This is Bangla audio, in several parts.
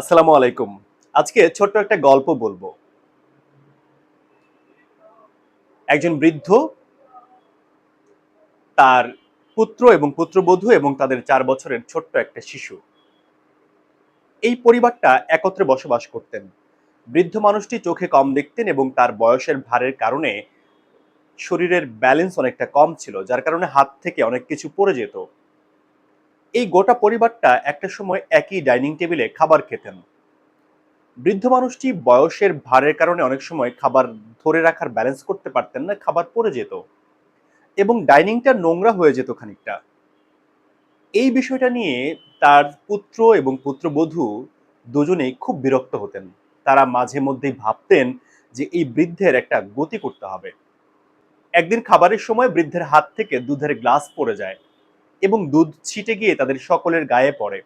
আসসালামু আলাইকুম। আজকে ছোট্ট একটা গল্প বলব। একজন বৃদ্ধ তার পুত্র এবং পুত্রবধূ এবং তাদের চার বছরের ছোট্ট একটা শিশু। এই পরিবারটা একত্রে বসবাস করতেন। বৃদ্ধ মানুষটি চোখে কম দেখতেন এবং তার বয়সের ভারের কারণে শরীরের ব্যালেন্স অনেকটা কম ছিল, যার কারণে হাত থেকে অনেক কিছু পড়ে যেত। এই গোটা পরিবারটা একটা সময় একই ডাইনিং টেবিলে খাবার খেতেন। বৃদ্ধ মানুষটি বয়সের ভারের কারণে অনেক সময় খাবার ধরে রাখার ব্যালেন্স করতে পারতেন না, খাবার পড়ে যেত এবং ডাইনিংটা নোংরা হয়ে যেত খানিকটা। এই বিষয়টা নিয়ে তার পুত্র এবং পুত্রবধূ দুজনেই খুব বিরক্ত হতেন। তারা মাঝে মধ্যেই ভাবতেন যে এই বৃদ্ধের একটা গতি করতে হবে। একদিন খাবারের সময় বৃদ্ধের হাত থেকে দুধের গ্লাস পড়ে যায়। এবং দুধ ছিটে গিয়ে তাদের সকলের গায়ে পড়ে।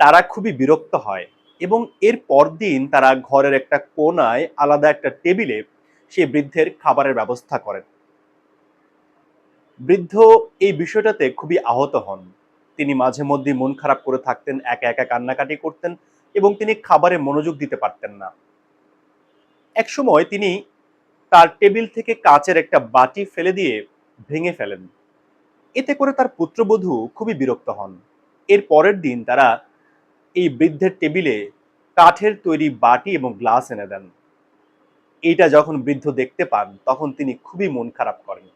তারা খুবই বিরক্ত হয় এবং এর পরদিন তারা ঘরের একটা কোনায় আলাদা একটা টেবিলে সেই বৃদ্ধের খাবারের ব্যবস্থা করেন। বৃদ্ধ এই বিষয়টাতে খুবই আহত হন। তিনি মাঝে মধ্যে মন খারাপ করে থাকতেন, একা একা কান্নাকাটি করতেন এবং তিনি খাবারে মনোযোগ দিতে পারতেন না। এক সময় তিনি তার টেবিল থেকে কাচের একটা বাটি ফেলে দিয়ে ভেঙে ফেলেন। এতে করে তার পুত্রবধূ খুবই বিরক্ত হন। এর পরের দিন তারা এই বৃদ্ধের টেবিলে কাঠের তৈরি বাটি এবং গ্লাস এনে দেন। এইটা যখন বৃদ্ধ দেখতে পান, তখন তিনি খুবই মন খারাপ করেন।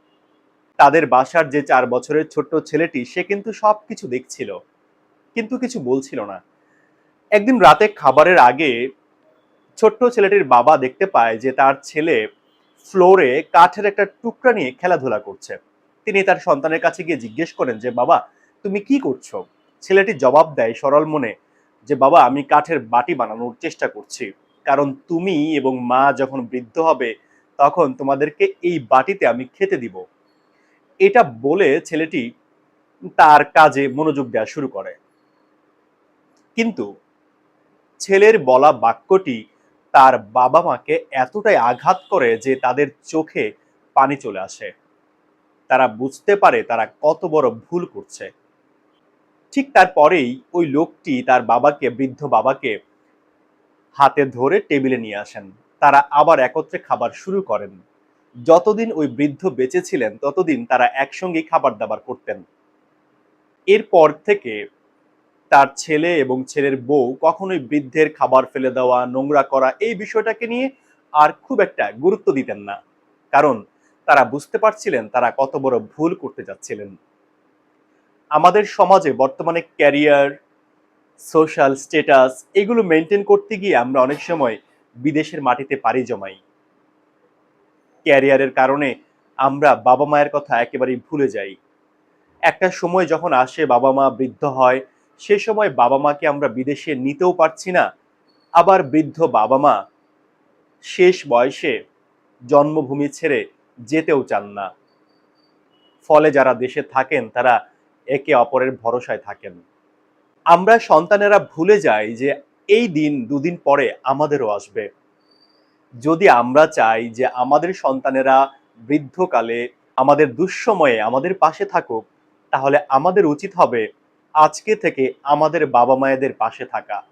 তাদের বাসার যে চার বছরের ছোট্ট ছেলেটি, সে কিন্তু সব কিছু দেখছিল, কিন্তু কিছু বলছিল না। একদিন রাতে খাবারের আগে ছোট্ট ছেলেটির বাবা দেখতে পায় যে তার ছেলে ফ্লোরে কাঠের একটা টুকরা নিয়ে খেলাধুলা করছে। তিনি তার সন্তানের কাছে গিয়ে জিজ্ঞেস করেন যে, বাবা, তুমি কি করছ? ছেলেটি জবাব দেয় সরল মনে যে, বাবা, আমি কাঠের বাটি বানানোর চেষ্টা করছি। কারণ তুমি এবং মা যখন বৃদ্ধ হবে, তখন তোমাদেরকে এই বাটিতে আমি খেতে দিব। এটা বলে ছেলেটি তার কাজে মনোযোগ দেওয়া শুরু করে। কিন্তু ছেলের বলা বাক্যটি তার বাবা মাকে এতটাই আঘাত করে যে, তাদের চোখে পানি চলে আসে। তারা বুঝতে পারে তারা কত বড় ভুল করছে। ঠিক তারপরেই ওই লোকটি তার বাবাকে, বৃদ্ধ বাবাকে হাতে ধরে টেবিলে নিয়ে আসেন। তারা আবার একত্রে খাবার শুরু করেন। যতদিন ওই বৃদ্ধ বেঁচে ছিলেন, ততদিন তারা একসঙ্গেই খাবার দাবার করতেন। এরপর থেকে তার ছেলে এবং ছেলের বউ কখনোই বৃদ্ধের খাবার ফেলে দেওয়া, নোংরা করা এই বিষয়টাকে নিয়ে আর খুব একটা গুরুত্ব দিতেন না। কারণ তারা বুঝতে পারছিলেন তারা কত বড় ভুল করতে যাচ্ছিলেন। আমাদের সমাজে বর্তমানে ক্যারিয়ার, সোশ্যাল স্ট্যাটাস এগুলো মেনটেন করতে গিয়ে আমরা অনেক সময় বিদেশের মাটিতে পাড়ি জমাই। ক্যারিয়ারের কারণে আমরা বাবা মায়ের কথা একেবারেই ভুলে যাই। একটা সময় যখন আসে বাবা মা বৃদ্ধ হয়, সে সময় বাবা মাকে আমরা বিদেশে নিতেও পারছি না। আবার বৃদ্ধ বাবা মা শেষ বয়সে জন্মভূমি ছেড়ে যেতেও চান না। ফলে যারা দেশে থাকেন, তারা একে অপরের ভরসায় থাকেন। আমরা সন্তানেরা ভুলে যাই যে এই দিন দুদিন পরে আমাদেরও আসবে। যদি আমরা চাই যে আমাদের সন্তানেরা বৃদ্ধকালে আমাদের দুঃসময়ে আমাদের পাশে থাকুক, তাহলে আমাদের উচিত হবে আজকে থেকে আমাদের বাবা মায়েদের পাশে থাকা।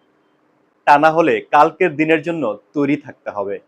তা না হলে কালকের দিনের জন্য তৈরি থাকতে হবে।